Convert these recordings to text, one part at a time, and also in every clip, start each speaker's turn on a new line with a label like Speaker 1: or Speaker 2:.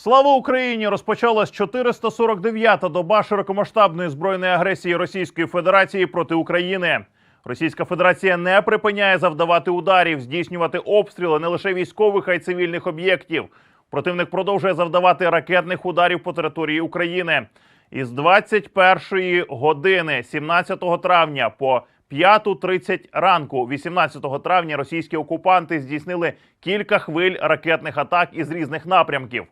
Speaker 1: Слава Україні! Розпочалась 449-та доба широкомасштабної збройної агресії Російської Федерації проти України. Російська Федерація не припиняє завдавати ударів, здійснювати обстріли не лише військових, а й цивільних об'єктів. Противник продовжує завдавати ракетних ударів по території України. Із 21 години 17 травня по 5.30 ранку 18 травня російські окупанти здійснили кілька хвиль ракетних атак із різних напрямків.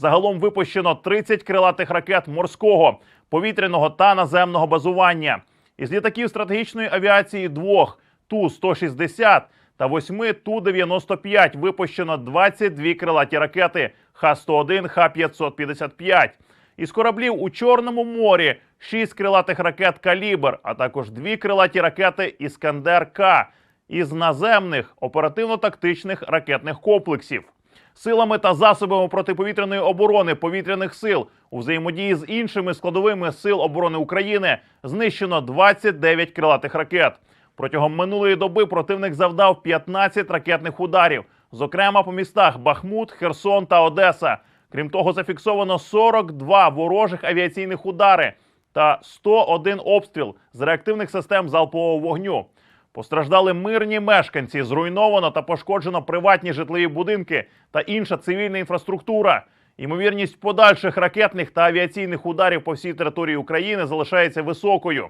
Speaker 1: Загалом випущено 30 крилатих ракет морського, повітряного та наземного базування. Із літаків стратегічної авіації двох Ту-160 та восьми Ту-95 випущено 22 крилаті ракети Х-101, Х-555. Із кораблів у Чорному морі 6 крилатих ракет «Калібр», а також дві крилаті ракети «Іскандер-К» із наземних оперативно-тактичних ракетних комплексів. Силами та засобами протиповітряної оборони повітряних сил у взаємодії з іншими складовими сил оборони України знищено 29 крилатих ракет. Протягом минулої доби противник завдав 15 ракетних ударів, зокрема по містах Бахмут, Херсон та Одеса. Крім того, зафіксовано 42 ворожих авіаційних удари та 101 обстріл з реактивних систем залпового вогню. Постраждали мирні мешканці, зруйновано та пошкоджено приватні житлові будинки та інша цивільна інфраструктура. Ймовірність подальших ракетних та авіаційних ударів по всій території України залишається високою.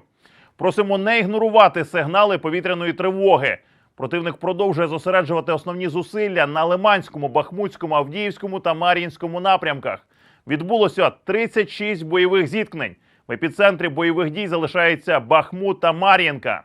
Speaker 1: Просимо не ігнорувати сигнали повітряної тривоги. Противник продовжує зосереджувати основні зусилля на Лиманському, Бахмутському, Авдіївському та Мар'їнському напрямках. Відбулося 36 бойових зіткнень. В епіцентрі бойових дій залишається Бахмут та Мар'їнка.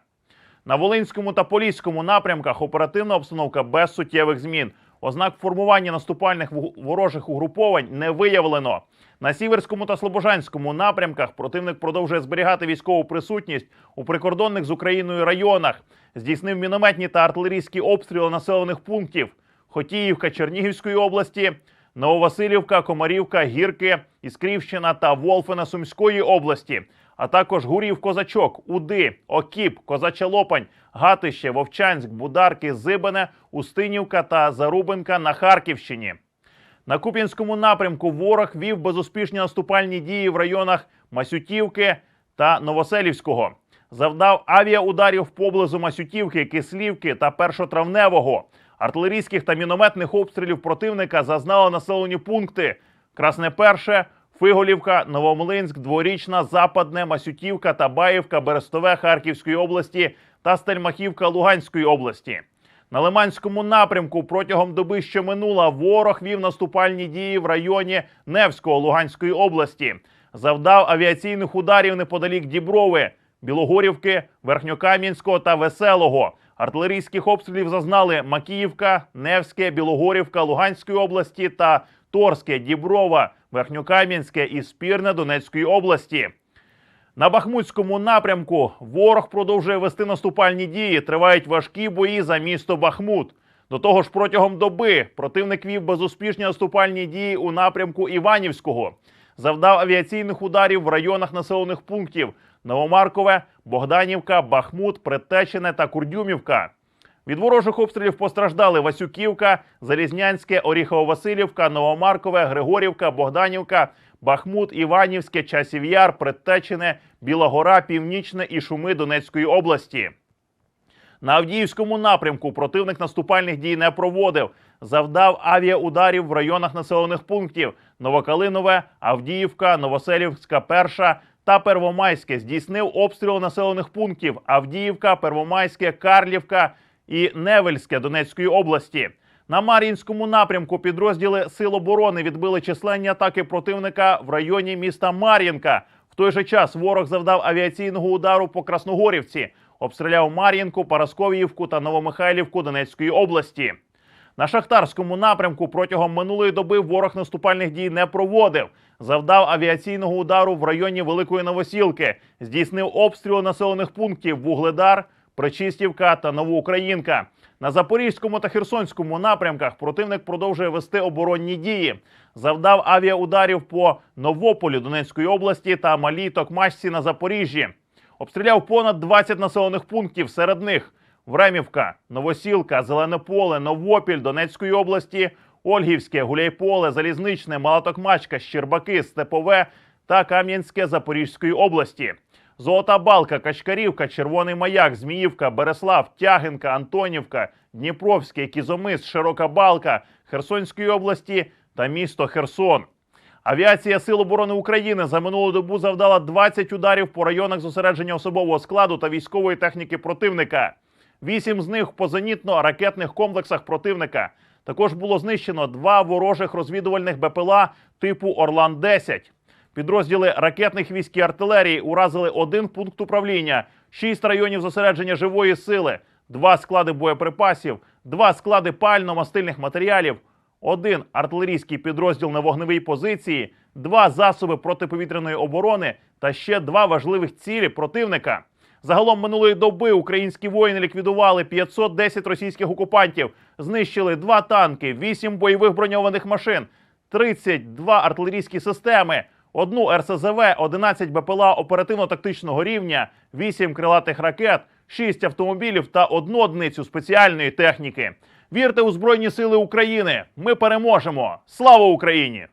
Speaker 1: На Волинському та Поліському напрямках оперативна обстановка без суттєвих змін. Ознак формування наступальних ворожих угруповань не виявлено. На Сіверському та Слобожанському напрямках противник продовжує зберігати військову присутність у прикордонних з Україною районах. Здійснив мінометні та артилерійські обстріли населених пунктів Хотіївка Чернігівської області, Нововасилівка, Комарівка, Гірки, Іскрівщина та Волфина Сумської області, а також Гурів Козачок, Уди, Окіп, Козача Лопань, Гатище, Вовчанськ, Бударки, Зибене, Устинівка та Зарубинка на Харківщині. На Куп'янському напрямку ворог вів безуспішні наступальні дії в районах Масютівки та Новоселівського. Завдав авіаударів поблизу Масютівки, Кислівки та Першотравневого. Артилерійських та мінометних обстрілів противника зазнали населені пункти: Красне Перше, Фиголівка, Новомлинськ, Дворічна, Западне, Масютівка, Табаївка, Берестове Харківської області та Стельмахівка Луганської області. На Лиманському напрямку протягом доби, що минула, ворог вів наступальні дії в районі Невського Луганської області, завдав авіаційних ударів неподалік Діброви, Білогорівки, Верхньокам'янського та Веселого. Артилерійських обстрілів зазнали Макіївка, Невське, Білогорівка Луганської області та Торське, Діброва, Верхньокам'янське і Спірне Донецької області. На Бахмутському напрямку ворог продовжує вести наступальні дії. Тривають важкі бої за місто Бахмут. До того ж, протягом доби противник вів безуспішні наступальні дії у напрямку Іванівського, завдав авіаційних ударів в районах населених пунктів Новомаркове, Богданівка, Бахмут, Предтечене та Курдюмівка. Від ворожих обстрілів постраждали Васюківка, Залізнянське, Оріхово-Василівка, Новомаркове, Григорівка, Богданівка, Бахмут, Іванівське, Часів Яр, Предтечене, Біла Гора, Північне і Шуми Донецької області. На Авдіївському напрямку противник наступальних дій не проводив. Завдав авіаударів в районах населених пунктів Новокалинове, Авдіївка, Новоселівська, Перша та Первомайське. Здійснив обстріл населених пунктів Авдіївка, Первомайське, Карлівка і Невельське Донецької області. На Мар'їнському напрямку підрозділи Сил оборони відбили численні атаки противника в районі міста Мар'їнка. В той же час ворог завдав авіаційного удару по Красногорівці, обстріляв Мар'їнку, Парасковіївку та Новомихайлівку Донецької області. На шахтарському напрямку протягом минулої доби ворог наступальних дій не проводив. Завдав авіаційного удару в районі Великої Новосілки, здійснив обстріл населених пунктів Вугледар, Причистівка та Новоукраїнка. На Запорізькому та Херсонському напрямках противник продовжує вести оборонні дії. Завдав авіаударів по Новополю Донецької області та Малій Токмачці на Запоріжжі. Обстріляв понад 20 населених пунктів. Серед них Времівка, Новосілка, Зелене Поле, Новопіль Донецької області, Ольгівське, Гуляйполе, Залізничне, Малотокмачка, Щербаки, Степове та Кам'янське Запорізької області. Золота Балка, Качкарівка, Червоний Маяк, Зміївка, Береслав, Тягинка, Антонівка, Дніпровське, Кізомис, Широка Балка, Херсонської області та місто Херсон. Авіація Сил оборони України за минулу добу завдала 20 ударів по районах зосередження особового складу та військової техніки противника. Вісім з них по зенітно-ракетних комплексах противника. Також було знищено два ворожих розвідувальних БПЛА типу Орлан 10 Підрозділи ракетних військ і артилерії уразили один пункт управління, шість районів зосередження живої сили, два склади боєприпасів, два склади пально-мастильних матеріалів, один артилерійський підрозділ на вогневій позиції, два засоби протиповітряної оборони та ще два важливих цілі противника. Загалом минулої доби українські воїни ліквідували 510 російських окупантів, знищили два танки, 8 бойових броньованих машин, 32 артилерійські системи, одну РСЗВ, 11 БПЛА оперативно-тактичного рівня, 8 крилатих ракет, 6 автомобілів та одну одиницю спеціальної техніки. Вірте у Збройні Сили України! Ми переможемо! Слава Україні!